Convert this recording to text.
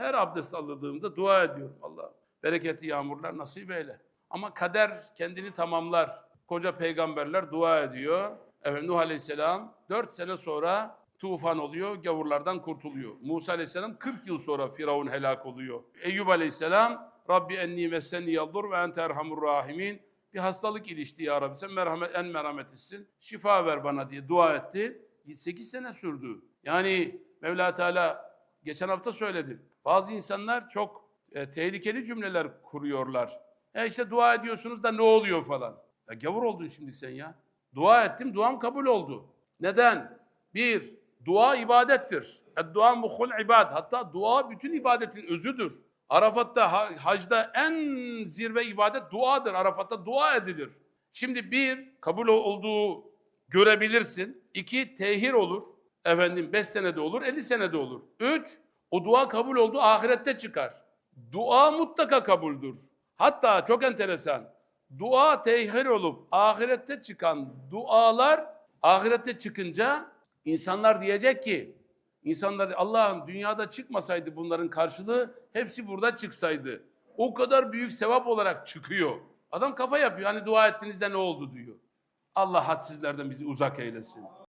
her abdest aldığımda dua ediyorum. Allah bereketli yağmurlar nasip eyle. Ama kader kendini tamamlar. Koca peygamberler dua ediyor. Evet Nuh Aleyhisselam 4 sene sonra tufan oluyor, gavurlardan kurtuluyor. Musa Aleyhisselam 40 yıl sonra Firavun helak oluyor. Eyüp Aleyhisselam Rabbi enni messenni yaldur ve ente erhamur rahimin. Bir hastalık ilişti ya Rabbi sen merhamet, en merhametlisin. Şifa ver bana diye dua etti. 8 sene sürdü. Yani Mevla Teala geçen hafta söyledim. Bazı insanlar çok e, tehlikeli cümleler kuruyorlar. E işte dua ediyorsunuz da ne oluyor falan. Ya gavur oldun şimdi sen ya. Dua ettim, duam kabul oldu. Neden? Bir, dua ibadettir. Dua muhul ibad. Hatta dua bütün ibadetin özüdür. Arafat'ta, ha- hacda en zirve ibadet duadır. Arafat'ta dua edilir. Şimdi bir, kabul ol- olduğu görebilirsin. İki, tehir olur. Efendim 5 senede olur, 50 senede olur. Üç, o dua kabul oldu, ahirette çıkar. Dua mutlaka kabuldür. Hatta çok enteresan. Dua tehir olup ahirette çıkan dualar ahirette çıkınca insanlar diyecek ki insanlar Allah'ım dünyada çıkmasaydı bunların karşılığı hepsi burada çıksaydı. O kadar büyük sevap olarak çıkıyor. Adam kafa yapıyor. Hani dua ettiğinizde ne oldu diyor. Allah hadsizlerden bizi uzak eylesin.